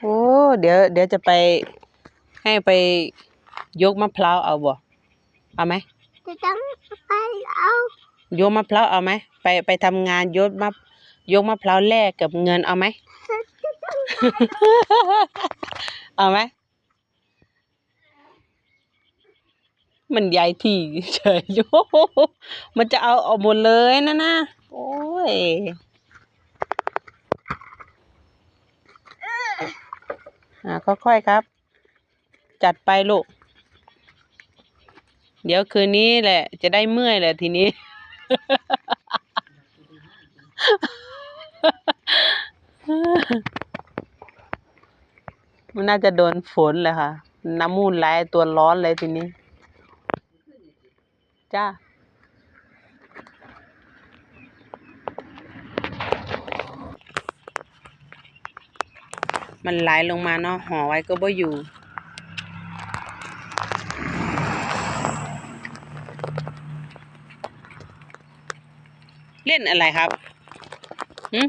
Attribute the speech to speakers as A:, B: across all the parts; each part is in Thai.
A: โอ้ เดี๋ยว เดี๋ยวจะไปให้ไปยกมะพร้าวเอาบ่ เอาไหม
B: จะต้องไปเอา
A: ยกมะพร้าวเอาไหม ไปไปทำงานยกมะยกมะพร้าวแลกกับเงินเอาไหม เอาไหม มันใหญ่ที่เฉยโยมันจะเอาเอาหมดเลยนะนะ โอ้ย อ่าค่อยๆครับ จัดไปลูก เดี๋ยวคืนนี้แหละ จะได้เมื่อยแหละทีนี้ มันน่าจะโดนฝนแหละค่ะ น้ำมูลไหลตัวร้อนเลยทีนี้ จ้า มันไหลลงมาเนาะห่อไว้ก็บ่อยู่ เล่นอะไรครับหืม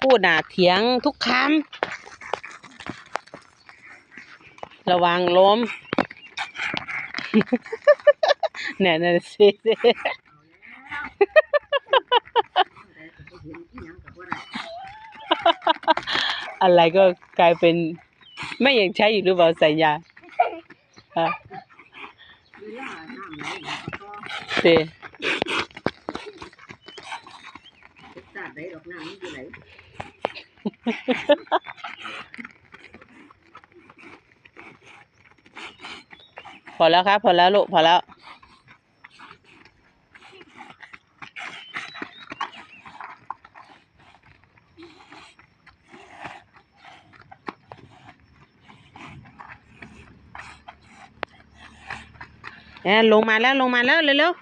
A: พูดน่ะเถียงทุกคำระวังล้ม เนี่ยเนี่ยสิอะไรก็กลายเป็น ไม่ยากใช้อยู่หรือเปล่าใส่ยาฮะสิพอแล้วครับ พอแล้วลูก พอแล้ว แอนลงมาแล้วลงมาแล้วเร็ว